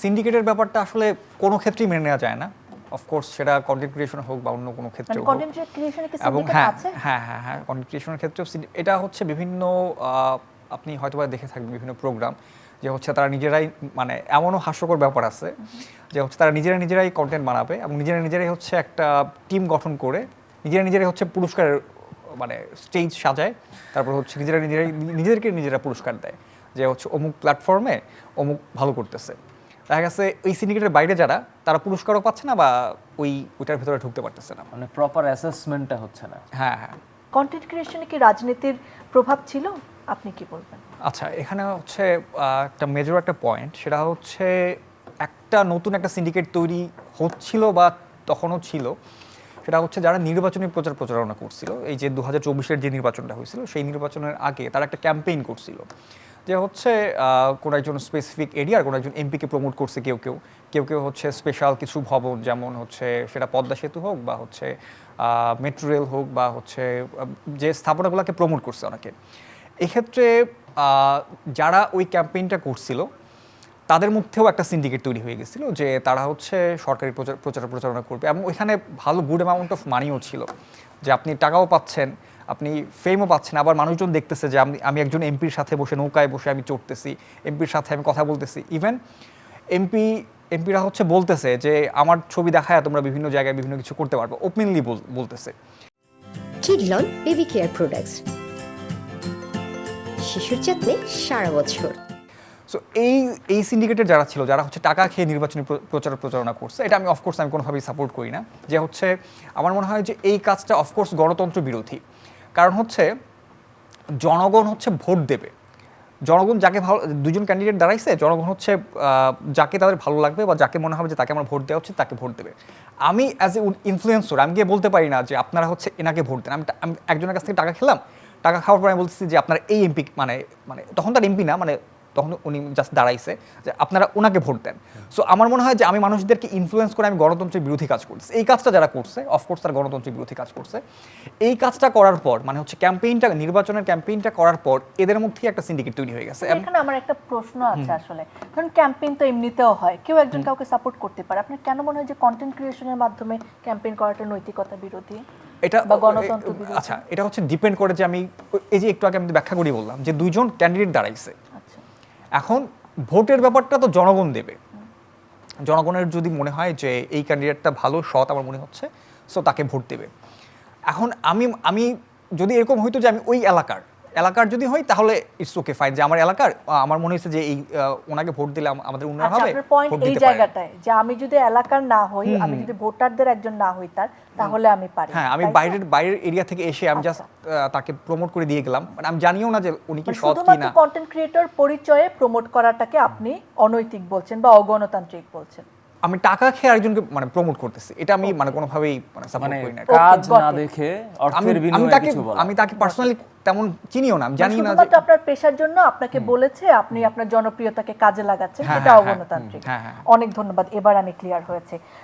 সিন্ডিকেটের ব্যাপারটা আসলে কোনো ক্ষেত্রেই মেনে নেওয়া যায় না। অফকোর্স সেটা কন্টেন্ট ক্রিয়েশন হোক বা অন্য কোনো ক্ষেত্রে মানে এবং হ্যাঁ হ্যাঁ হ্যাঁ হ্যাঁ কন্টেন্ট ক্রিয়েশনের ক্ষেত্রেও এটা হচ্ছে বিভিন্ন আপনি হয়তো বা দেখে থাকবেন বিভিন্ন প্রোগ্রাম যে হচ্ছে তারা নিজেরাই মানে এমনও হাস্যকর ব্যাপার আছে যে হচ্ছে তারা নিজেরা নিজেরাই কন্টেন্ট বানাবে এবং নিজেরা নিজেরাই হচ্ছে একটা টিম গঠন করে নিজেরা নিজেরাই হচ্ছে পুরস্কারের মানে স্টেজ সাজায়। তারপর হচ্ছে নিজেরা নিজেরাই নিজেদেরকে নিজেরা পুরস্কার দেয় যে হচ্ছে অমুক প্ল্যাটফর্মে অমুক ভালো করতেছে। দেখা গেছে এই সিন্ডিকেটের বাইরে যারা তারা পুরস্কারও পাচ্ছে না বা ওই ওইটার ভেতরে ঢুকতে পারতেছে না। মানে প্রপার অ্যাসেসমেন্টটা হচ্ছে না। হ্যাঁ হ্যাঁ। কন্টেন্ট ক্রিয়েশনে কি রাজনীতির প্রভাব ছিল? আপনি কি বলবেন? আচ্ছা এখানে হচ্ছে একটা মেজর একটা পয়েন্ট সেটা হচ্ছে একটা নতুন একটা সিন্ডিকেট তৈরি হচ্ছিল বা তখনও ছিল। সেটা হচ্ছে যারা নির্বাচনী প্রচার প্রচারণা করছিল এই যে দু হাজার চব্বিশের যে নির্বাচনটা হয়েছিল সেই নির্বাচনের আগে তারা একটা ক্যাম্পেইন করছিল। যে হচ্ছে কোনো একজন স্পেসিফিক এরিয়ার কোনো একজন এমপিকে প্রমোট করছে কেউ কেউ। কেউ কেউ হচ্ছে স্পেশাল কিছু ভবন, যেমন হচ্ছে সেটা পদ্মা সেতু হোক বা হচ্ছে মেট্রো রেল হোক বা হচ্ছে যে স্থাপনাগুলোকে প্রমোট করছে অনেকে। এক্ষেত্রে যারা ওই ক্যাম্পেইনটা করছিল তাদের মধ্যেও একটা সিন্ডিকেট তৈরি হয়ে গেছিল যে তারা হচ্ছে সরকারি প্রচার প্রচার, প্রচারণা করবে। এবং ওইখানে ভালো গুড অ্যামাউন্ট অফ মানিও ছিল। যে আপনি টাকাও পাচ্ছেন, আপনি ফেমও পাচ্ছেন, আবার মানুষজন দেখতেছে যে আমি আমি একজন এমপির সাথে বসে, নৌকায় বসে আমি চড়তেছি এমপির সাথে আমি কথা বলতেছি। ইভেন এমপি এমপিরা হচ্ছে বলতেছে যে, আমার ছবি দেখায় তোমরা বিভিন্ন জায়গায় বিভিন্ন কিছু করতে পারবে। ওপেনলি বলতেছে। কিডলন বেবি কেয়ার প্রোডাক্টস শিশুর যত্নে সারা বছর। সো এই এই সিন্ডিকেটের যারা ছিল, যারা হচ্ছে টাকা খেয়ে নির্বাচনী প্রচার প্রচারণা করছে, এটা আমি অফকোর্স আমি কোনোভাবেই সাপোর্ট করি না। যে হচ্ছে, আমার মনে হয় যে এই কাজটা অফকোর্স গণতন্ত্র বিরোধী। কারণ হচ্ছে, জনগণ হচ্ছে ভোট দেবে। জনগণ যাকে ভালো, দুজন ক্যান্ডিডেট দাঁড়াইছে, জনগণ হচ্ছে যাকে তাদের ভালো লাগবে বা যাকে মনে হবে যে তাকে আমার ভোট দেওয়া উচিত, তাকে ভোট দেবে। আমি অ্যাজ এ ইনফ্লুয়েন্সর আমি গিয়ে বলতে পারি না যে আপনারা হচ্ছে এনাকে ভোট দেন। আমি আমি একজনের কাছ থেকে টাকা খেলাম, টাকা খাওয়ার পর আমি বলতেছি যে আপনারা এই এমপি মানে মানে তখন তার এমপি না মানে তখন উনি জাস্ট দাঁড়াইছে যে আপনারা ওনাকে ভোট দেন। সো আমার মনে হয় যে আমি মানুষদেরকে ইনফ্লুয়েন্স করে আমি গণতন্ত্রের বিরোধী কাজ করছি। এই কাজটা যারা করছে অফকোর্স তারা গণতন্ত্রের বিরোধী কাজ করছে। এই কাজটা করার পর মানে হচ্ছে ক্যাম্পেইনটা নির্বাচনের ক্যাম্পেইনটা করার পর এদের মধ্যেই একটা সিন্ডিকেট তৈরি হয়ে গেছে। এখানে আমার একটা প্রশ্ন আছে আসলে। ধরুন ক্যাম্পেইন তো এমনিতেও হয় কেউ একজন কাউকে সাপোর্ট করতে পারে। আপনার কেন মনে হয় যে কন্টেন্ট ক্রিয়েশনের মাধ্যমে ক্যাম্পেইন করাটা নৈতিকতা বিরোধী? এটা আচ্ছা এটা হচ্ছে ডিপেন্ড করে যে আমি এই যে একটু আগে আমি ব্যাখ্যা করি বললাম যে দুইজন ক্যান্ডিডেট দাঁড়াইছে। এখন ভোটের ব্যাপারটা তো জনগণ দেবে। জনগণের যদি মনে হয় যে এই ক্যান্ডিডেটটা ভালো, সৎ আমার মনে হচ্ছে সো তাকে ভোট দেবে। এখন আমি আমি যদি এরকম হইতো যে আমি ওই এলাকার এলাকার যদি হয় তাহলে ইটস ওকে ফাইন যে আমার এলাকার আমার মনে হচ্ছে যে এই ওনাকে ভোট দিলে আমাদের উন্নয়ন আচ্ছা হবে আপনার পয়েন্ট এই জায়গাটায় যে আমি যদি এলাকার না হই আমি যদি ভোটারদের একজন না হই তার তাহলে আমি পারি। হ্যাঁ আমি বাইরের বাইরের এরিয়া থেকে এসে আমি জাস্ট তাকে প্রমোট করে দিয়ে গেলাম মানে আমি জানিও না যে উনি কি মানে সৎ কি না কন্টেন্ট ক্রিয়েটর পরিচয়ে প্রমোট করাটাকে আপনি অনৈতিক বলছেন বা অগণতান্ত্রিক বলছেন। আমি টাকা খেয়ে আরেকজনকে মানে প্রমোট করতেছি। এটা আমি মানে কোনোভাবেই মানে সাপোর্ট মানে করি না। কাজ না দেখে আমি অর্থের আমি বিনিময়ে তাকে কিছু বলা। আমি তাকে পার্সোনালি তেমন চিনিও না। আমি জানি না যে আপনার পেশার জন্য আপনাকে বলেছে আপনি আপনার জনপ্রিয়তাকে কাজে লাগাচ্ছেন এটা সেটা হ্যাঁ, হ্যাঁ, অগণতান্ত্রিক। হ্যাঁ, হ্যাঁ। অনেক ধন্যবাদ এবার আমি ক্লিয়ার হয়েছে।